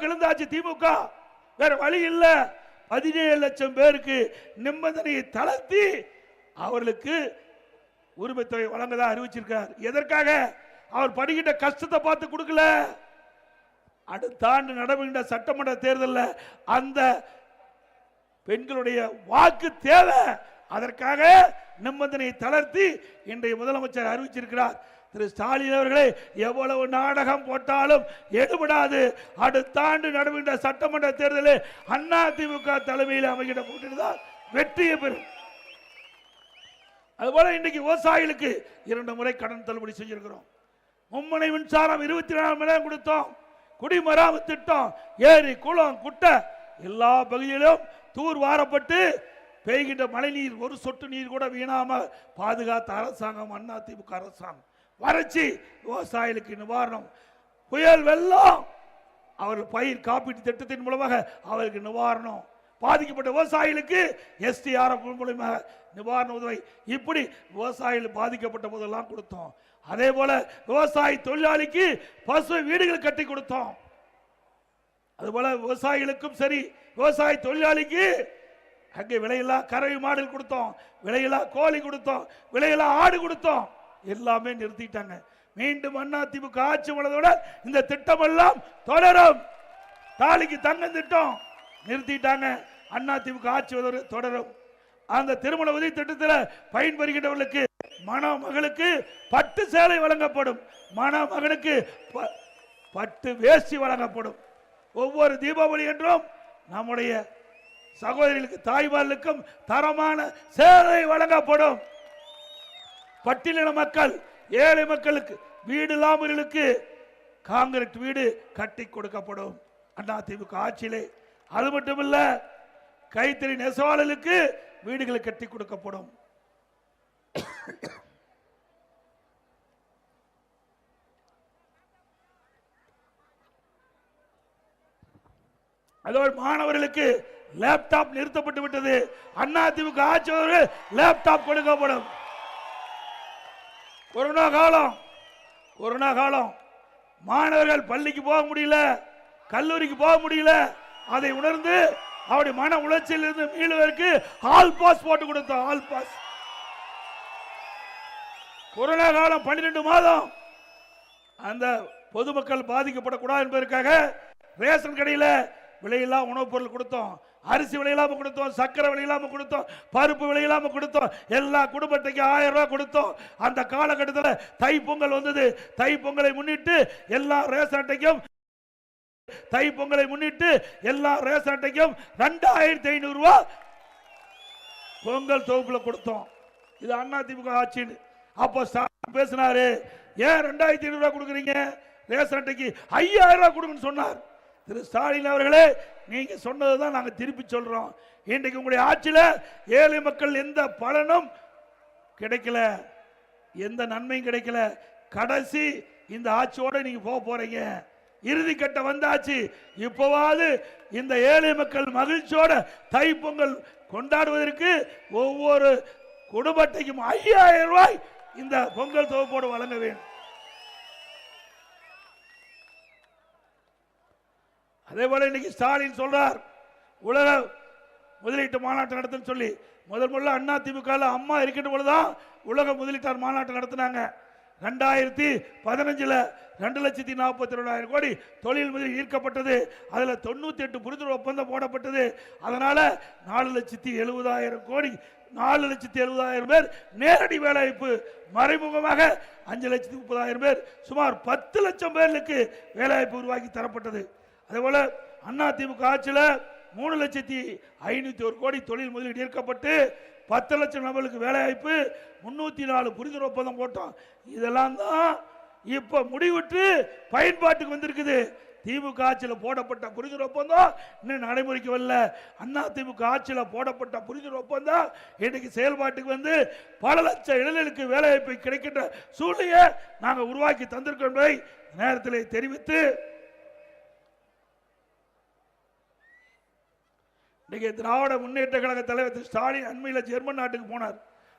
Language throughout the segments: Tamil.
செல்வாக்கு எழுந்தாச்சு திமுக. வேற வழி இல்ல. பதினேழு லட்சம் பேருக்கு நிபந்தனையை தளர்த்தி அவர்களுக்கு உரிமை தொகை வழங்கதா அறிவிச்சிருக்கார். எதற்காக? அவர் படுகின்ற கஷ்டத்தை பார்த்து கொடுக்கல. அடுத்த ஆண்டு நடைபெறுகின்ற சட்டமன்ற தேர்தலில் அந்த பெண்களுடைய வாக்கு தேவை. அதற்காக நிபந்தனையை தளர்த்தி இன்றைய முதலமைச்சர் அறிவிச்சிருக்கிறார். திரு ஸ்டாலின் அவர்களே எவ்வளவு நாடகம் போட்டாலும் எடுபடாது. அடுத்த ஆண்டு நடைபெறுகின்ற சட்டமன்ற தேர்தலில் அண்ணா திமுக தலைமையில் அமைகின்ற கூட்டணி தான் வெற்றியை பெறும். அதுபோல இன்னைக்கு விவசாயிகளுக்கு இரண்டு முறை கடன் தள்ளுபடி செஞ்சிருக்கிறோம். மும்மனை மின்சாரம் இருபத்தி நாலு மணி நேரம் கொடுத்தோம். குடிமராமத்து திட்டம் ஏரி குளம் குட்டை எல்லா பகுதியிலும் தூர் வாரப்பட்டு பெய்கின்ற மழை நீர் ஒரு சொட்டு நீர் கூட வீணாமல் பாதுகாத்த அரசாங்கம் அண்ணா திமுக அரசாங்கம். வறட்சி விவசாயிகளுக்கு நிவாரணம் புயல் வெள்ளம் அவர்கள் பயிர் காப்பீட்டு திட்டத்தின் மூலமாக அவருக்கு நிவாரணம் பாதிக்கப்பட்ட விவசாயிகளுக்கு எஸ்டிஆர்எஃப் மூலமாக நிவாரண உதவி. இப்படி விவசாயிகள் பாதிக்கப்பட்ட போதெல்லாம் கொடுத்தோம். அதே போல விவசாயி தொழிலாளிக்கு பசு வீடுகள் கட்டி கொடுத்தோம். அதுபோல விவசாயிகளுக்கும் சரி விவசாய தொழிலாளிக்கு அங்கே விலையில்லா கறவை மாடுகள் கொடுத்தோம். விலையில்லா கோழி கொடுத்தோம். விலையில்லா ஆடு கொடுத்தோம். எல்லாமே நிறுத்திட்டாங்க. மீண்டும் அண்ணா திமுக ஆட்சி உள்ளதோட இந்த திட்டம் எல்லாம் தொடரும். தாலிக்கு தங்கம் திட்டம் நிறுத்திட்டாங்க. அண்ணா திமுக ஆட்சி தொடரும். அந்த திருமண உதவி திட்டத்தில் பயன்பெறுகின்றவர்களுக்கு மணமகளுக்கு பட்டு சேலை வழங்கப்படும். மணமகனுக்கு ப- பட்டு வேஷ்டி வழங்கப்படும். ஒவ்வொரு தீபாவளி என்றும் நம்முடைய சகோதரிகளுக்கு தாய்மார்களுக்கும் தரமான சேலை வழங்கப்படும். பட்டியலின மக்கள் ஏழை மக்களுக்கு வீடு இல்லாமலுக்கு காங்கிரட் வீடு கட்டி கொடுக்கப்படும். அண்ணா திமுக ஆட்சியிலே. அது மட்டுமல்ல கைத்தறி நெசவாளர்களுக்கு வீடுகளை கட்டி கொடுக்கப்படும். அதோடு மாணவர்களுக்கு லேப்டாப் நிறுத்தப்பட்டு விட்டது அண்ணா திமுக ஆட்சி லேப்டாப் கொடுக்கப்படும். கொரோனா காலம் கொரோனா காலம். மாணவர்கள் பள்ளிக்கு போக முடியல கல்லூரிக்கு போக முடியல. அதை உணர்ந்து அவருடைய மன உளைச்சல் இருந்து மீளுவதற்கு ஆல் பாஸ் போட்டு கொடுத்தோம் ஆல் பாஸ் கொரோனா காலம் பன்னிரெண்டு மாதம். அந்த பொதுமக்கள் பாதிக்கப்படக்கூடாது என்பதற்காக ரேஷன் கடையில் விலையில்லா உணவுப் பொருள் கொடுத்தோம். அரிசி விலையில்லாம கொடுத்தோம் சக்கரை விலையில்லாம கொடுத்தோம் பருப்பு விலையில்லாம கொடுத்தோம் எல்லா குடும்பத்துக்கு ஆயிரம் ரூபாய் கொடுத்தோம். அந்த காலகட்டத்தில் தை பொங்கல் வந்தது. தை பொங்கலை முன்னிட்டு எல்லா ரேஷன் அட்டைக்கும் தை பொங்கலை முன்னிட்டு எல்லா ரேஷன் அட்டைக்கும் ரெண்டாயிரத்தி ஐநூறு ரூபாய் பொங்கல் தொகுப்புல கொடுத்தோம். இது அண்ணா திமுக ஆட்சின்னு. அப்போ பேசினாரு ஏன் ரெண்டாயிரத்தி ஐநூறு ரூபாய் கொடுக்குறீங்க? ரேஷன் அட்டைக்கு ஐயாயிரம் ரூபாய் கொடுங்கன்னு சொன்னார். திரு ஸ்டாலின் அவர்களே நீங்க சொன்னதை தான் நாங்கள் திருப்பி சொல்றோம். இன்றைக்கு உங்களுடைய ஆட்சியில் ஏழை மக்கள் எந்த பலனும் கிடைக்கல. எந்த நன்மையும் கிடைக்கல. கடைசி இந்த ஆட்சியோட நீங்க போக போறீங்க. இறுதி கட்ட வந்தாச்சு. இப்போவாது இந்த ஏழை மக்கள் மகிழ்ச்சியோட தைப்பொங்கல் கொண்டாடுவதற்கு ஒவ்வொரு குடும்பத்தையும் ஐயாயிரம் ரூபாய் இந்த பொங்கல் தொகுப்போடு வழங்க வேண்டும். அதே போல இன்னைக்கு ஸ்டாலின் சொல்றார் உலக முதலீட்டு மாநாட்டம் நடத்துன்னு சொல்லி. முதல் முதல்ல அண்ணா திமுக அம்மா இருக்கின்ற பொழுதுதான் உலக முதலீட்டார் மாநாட்டம் நடத்தினாங்க. ரெண்டாயிரத்தி பதினஞ்சில் ரெண்டு லட்சத்தி நாற்பத்தி ரெண்டாயிரம் கோடி தொழில் முதலில் ஈர்க்கப்பட்டது. அதில் தொண்ணூற்றி எட்டு புரிந்துணர்வு ஒப்பந்தம் போடப்பட்டது. அதனால் நாலு லட்சத்தி எழுபதாயிரம் கோடி நாலு லட்சத்தி எழுபதாயிரம் பேர் நேரடி வேலைவாய்ப்பு. மறைமுகமாக அஞ்சு லட்சத்தி முப்பதாயிரம் பேர் சுமார் பத்து லட்சம் பேருக்கு வேலைவாய்ப்பு உருவாக்கி தரப்பட்டது. அதேபோல அண்ணா திமுக ஆட்சியில் மூணு லட்சத்தி ஐநூத்தி ஒரு கோடி தொழில் முதலீடு ஈர்க்கப்பட்டு பத்து லட்சம் நபர்களுக்கு வேலைவாய்ப்பு முன்னூத்தி நாலு புரிந்துணர்வு ஒப்பந்தம் போட்டோம். இதெல்லாம் தான் இப்ப முடிவுற்று பயன்பாட்டுக்கு வந்திருக்குது. திமுக ஆட்சியில் போடப்பட்ட புரிந்துணர்வு ஒப்பந்தம் இன்னும் நடைமுறைக்கு வரல. அண்ணா திமுக ஆட்சியில் போடப்பட்ட புரிந்துணர்வு ஒப்பந்தம் இன்னைக்கு செயல்பாட்டுக்கு வந்து பல லட்சம் இளைஞர்களுக்கு வேலைவாய்ப்பு கிடைக்கின்ற சூழ்நிலையை நாங்கள் உருவாக்கி தந்திருக்கோம் என்பதை நேரத்தில் தெரிவித்து இன்னைக்கு திராவிட முன்னேற்ற கழக தலைவர் திரு ஸ்டாலின் அண்மையில் ஜெர்மன் நாட்டுக்கு போனார்.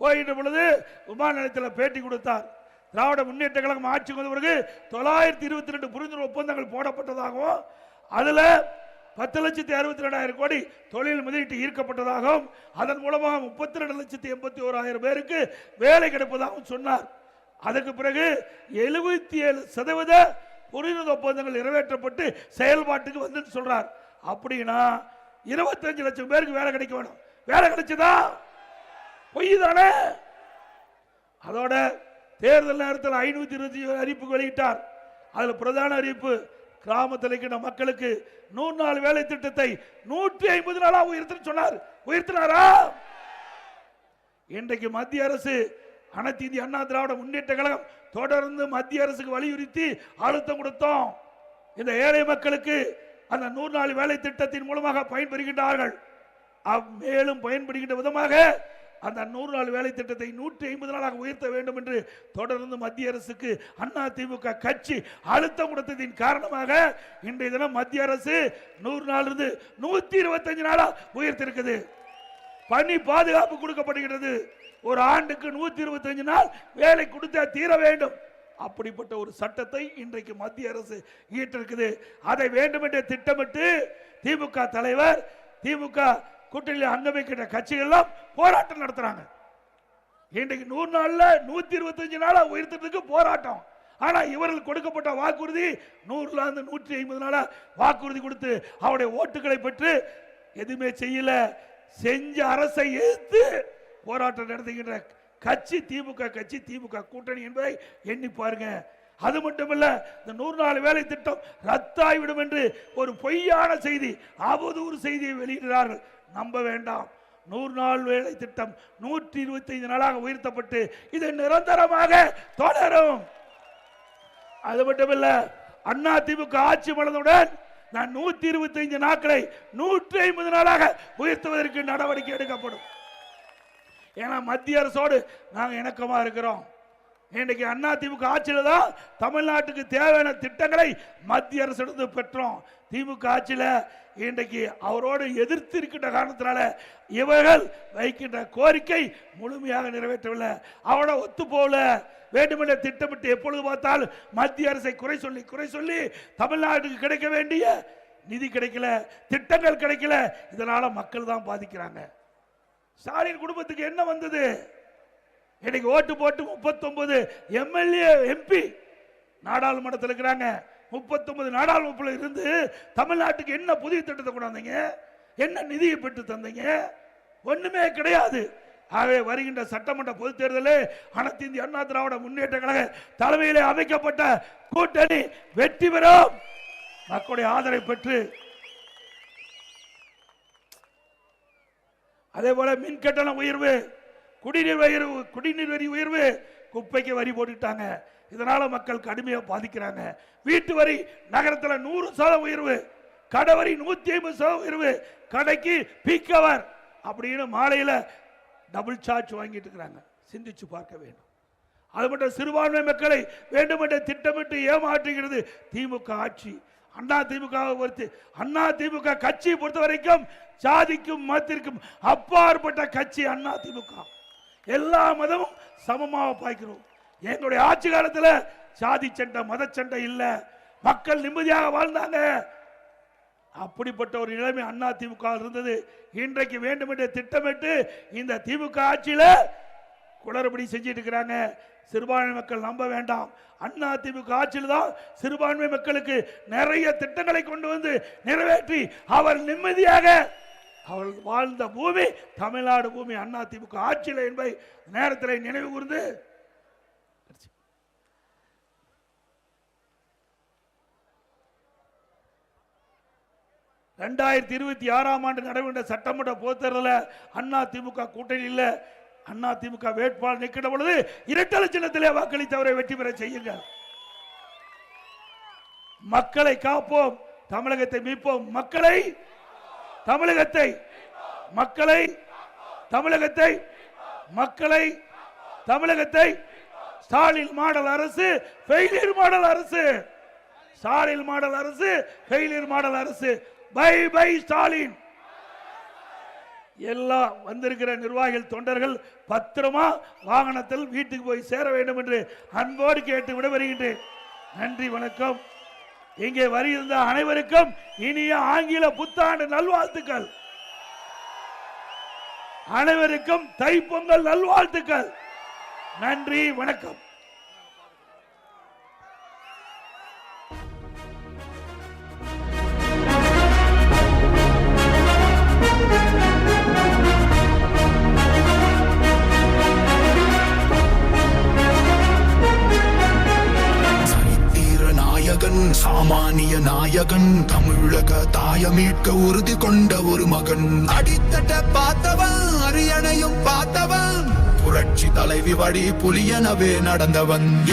போயிட்ட பொழுது விமான நிலையத்தில் பேட்டி கொடுத்தார். திராவிட முன்னேற்ற கழகம் ஆட்சிக்கு வந்த பிறகு தொள்ளாயிரத்தி இருபத்தி ரெண்டு புரிந்துணர்வு ஒப்பந்தங்கள் போடப்பட்டதாகவும் அதில் பத்து லட்சத்தி அறுபத்தி ரெண்டாயிரம் கோடி தொழில் முதலீட்டு ஈர்க்கப்பட்டதாகவும் அதன் மூலமாக முப்பத்தி ரெண்டு லட்சத்தி எண்பத்தி ஓராயிரம் பேருக்கு வேலை கிடைப்பதாகவும் சொன்னார். அதற்கு பிறகு எழுபத்தி ஏழு சதவீத புரிந்துணர்வு ஒப்பந்தங்கள் நிறைவேற்றப்பட்டு செயல்பாட்டுக்கு வந்துன்னு சொல்கிறார் அப்படின்னா இருபத்தஞ்சு லட்சம் பேருக்கு வேலை கிடைக்க வேணும். வேலை கிடைச்சதா? பொய் தானே அதோட தேர்தல் நேரத்தில் ஐநூத்தி இருபத்தி அறிவிப்பு வெளியிட்டார். அதுல பிரதான அறிவிப்பு கிராமத்தில் இருக்கிற மக்களுக்கு நூறு நாள் வேலை திட்டத்தை நூற்றி ஐம்பது நாளா உயர்த்துன்னு சொன்னார். உயர்த்தினாரா? இன்றைக்கு மத்திய அரசு அனைத்து இந்திய அண்ணா திராவிட முன்னேற்ற கழகம் தொடர்ந்து மத்திய அரசுக்கு வலியுறுத்தி அழுத்தம் கொடுத்தோம். இந்த ஏழை மக்களுக்கு அந்த நூறு நாள் வேலை திட்டத்தின் மூலமாக பயன்பெறுகின்றார்கள். அவ் மேலும் பயன்படுகின்ற விதமாக அந்த நூறு நாள் வேலை திட்டத்தை நூற்றி ஐம்பது நாளாக உயர்த்த வேண்டும் என்று தொடர்ந்து மத்திய அரசுக்கு அண்ணா திமுக கட்சி அழுத்தம் கொடுத்ததின் காரணமாக இன்றைய தினம் மத்திய அரசு நூறு நாள் இருந்து நூத்தி இருபத்தஞ்சு நாளா உயர்த்திருக்குது. பணி பாதுகாப்பு கொடுக்கப்படுகிறது ஒரு ஆண்டுக்கு நூத்தி இருபத்தஞ்சு நாள் வேலை கொடுத்தா தீர வேண்டும். அப்படிப்பட்ட ஒரு சட்டத்தை இன்றைக்கு மத்திய அரசு ஈட்டிருக்குது அதை வேண்டுமென்றே திட்டமிட்டு திமுக தலைவர் திமுக கூட்டணியில் அங்கமைக்கின்ற கட்சிகள் எல்லாம் போராட்டம் நடத்துறாங்க. இன்றைக்கு நூறு நாள்ல நூத்தி இருபத்தஞ்சு நாளா உயர்த்ததுக்கு போராட்டம். ஆனா இவர்கள் கொடுக்கப்பட்ட வாக்குறுதி நூறுல இருந்து நூற்றி ஐம்பது நாளா வாக்குறுதி கொடுத்து அவருடைய ஓட்டுகளை பெற்று எதுவுமே செய்யல. செஞ்ச அரசை எதிர்த்து போராட்டம் நடத்துகின்ற கட்சி திமுக கட்சி திமுக கூட்டணி என்பதை எண்ணி பாருங்க. அது மட்டுமல்ல இந்த நூறு நாள் வேலை திட்டம் ரத்தாய்விடும் என்று ஒரு பொய்யான செய்தி அவதூறு செய்தியை வெளியிடுகிறார்கள். நம்ப வேண்டாம். நூறு நாள் வேலை திட்டம் நூற்றி இருபத்தி ஐந்து நாளாக உயர்த்தப்பட்டு இது நிரந்தரமாக தொடரும். அது மட்டுமல்ல அண்ணா திமுக ஆட்சி மலர்ந்தவுடன் நான் நூத்தி இருபத்தி ஐந்து நாட்களை நூற்றி ஐம்பது நாளாக உயர்த்துவதற்கு நடவடிக்கை எடுக்கப்படும். ஏன்னா மத்திய அரசோடு நாங்கள் இணக்கமாக இருக்கிறோம். இன்றைக்கு அண்ணா திமுக ஆட்சியில் தான் தமிழ்நாட்டுக்கு தேவையான திட்டங்களை மத்திய அரசு பெற்றோம். திமுக ஆட்சியில் இன்றைக்கு அவரோடு எதிர்த்து இருக்கின்ற காரணத்தினால இவர்கள் வைக்கின்ற கோரிக்கை முழுமையாக நிறைவேற்றவில்லை. அவனை ஒத்து போகல. வேண்டுமென்ற திட்டமிட்டு எப்பொழுது பார்த்தால் மத்திய அரசை குறை சொல்லி குறை சொல்லி தமிழ்நாட்டுக்கு கிடைக்க வேண்டிய நிதி கிடைக்கல திட்டங்கள் கிடைக்கல. இதனால் மக்கள் தான் பாதிக்கிறாங்க. ஸ்டாலின் குடும்பத்துக்கு என்ன வந்தது? இன்னைக்கு ஓட்டு போட்டு 39 எம்எல்ஏ எம்பி நாடாளுமன்றத்தில் இருக்கிறாங்க. 39 நாடாளுமன்றத்தில் இருந்து தமிழ்நாட்டுக்கு என்ன புதிய திட்டத்தை கொண்டாந்தீங்க என்ன நிதியை பெற்று தந்தீங்க? ஒண்ணுமே கிடையாது. ஆகவே வருகின்ற சட்டமன்ற பொதுத் தேர்தலில் அனைத்து இந்திய அண்ணா திராவிட முன்னேற்ற கழக தலைமையிலே அமைக்கப்பட்ட கூட்டணி வெற்றி பெறும். மக்களுடைய ஆதரவை பெற்று அதே போல மின் கட்டண உயர்வு குடிநீர் உயர்வு குடிநீர் வரி உயர்வு குப்பைக்கு வரி போட்டுட்டாங்க இதனால மக்கள் கடுமையாக பாதிக்கிறாங்க. வீட்டு வரி நகரத்தில் நூறு சதவீத உயர்வு கடை வரி நூத்தி ஐம்பது சதவீத உயர்வு கடைக்கு பீக்கவர் அப்படின்னு மாலையில் டபுள் சார்ஜ் வாங்கிட்டு இருக்கிறாங்க. சிந்திச்சு பார்க்க வேண்டும். அது மட்டும் சிறுபான்மை மக்களை வேண்டுமென்ற திட்டமிட்டு ஏமாற்றுகிறது திமுக ஆட்சி. அண்ணா திமுக பொறுத்து அண்ணா திமுக கட்சியை பொறுத்த வரைக்கும் சாதிக்கும் மதத்திற்கும் அப்பாற்பட்ட கட்சி அண்ணா திமுக எல்லா மதமும் சமமாக பாய்க்கிறோம். எங்களுடைய ஆட்சி காலத்தில் சாதி சண்டை மத சண்டை இல்லை. மக்கள் நிம்மதியாக வாழ்ந்தாங்க. அப்படிப்பட்ட ஒரு நிலைமை அண்ணா திமுக இருந்தது. இன்றைக்கு வேண்டுமென்றே திட்டமிட்டு இந்த திமுக ஆட்சியில் குளறுபடி செஞ்சிட்டு இருக்கிறாங்க. சிறுபான்மை மக்கள் நம்ப வேண்டாம். அண்ணா திமுக ஆட்சியில் தான் சிறுபான்மை மக்களுக்கு நிறைய திட்டங்களை கொண்டு வந்து நிறைவேற்றி அவர் நிம்மதியாக அவள் வாழ்ந்த பூமி தமிழ்நாடு பூமி அண்ணா திமுக ஆட்சியில் என்பதை நேரத்தில் நினைவு கூர்ந்து. ரெண்டாயிரத்தி இருபத்தி ஆறாம் ஆண்டு நடைபெற்ற சட்டமன்ற பொதுத் அண்ணா திமுக கூட்டணியில் அண்ணா திமுக வேட்பாளர் நிற்கிற பொழுது இரட்டலை சின்னத்திலே வாக்களித்தவரை வெற்றி பெற செய்யுங்கள். மக்களை காப்போம் தமிழகத்தை மீட்போம். மக்களை தமிழகத்தை மக்களை தமிழகத்தை மக்களை தமிழகத்தை ஸ்டாலின் மாடல் அரசு ஃபெயிலியர் மாடல் அரசு. ஸ்டாலின் மாடல் அரசு ஃபெயிலியர் மாடல் அரசு. Bye bye Stalin. எல்லா வந்திருக்கிற நிர்வாகிகள் தொண்டர்கள் பத்திரமா வாகனத்தில் வீட்டுக்கு போய் சேர வேண்டும் என்று அன்போடு கேட்டு விட வருகின்றேன் நன்றி வணக்கம். இங்கே வருகின்ற அனைவருக்கும் இனிய ஆங்கில புத்தாண்டு நல்வாழ்த்துக்கள். அனைவருக்கும் தைப்பொங்கல் நல்வாழ்த்துக்கள். நன்றி வணக்கம். சாமானிய நாயகன் தமிழக தாய மீட்க உறுதி கொண்ட ஒரு மகன். அடித்தட்ட பார்த்தவன் அரியணையும் பார்த்தவன். புரட்சி தலைவி வழி புலியனவே நடந்தவன்.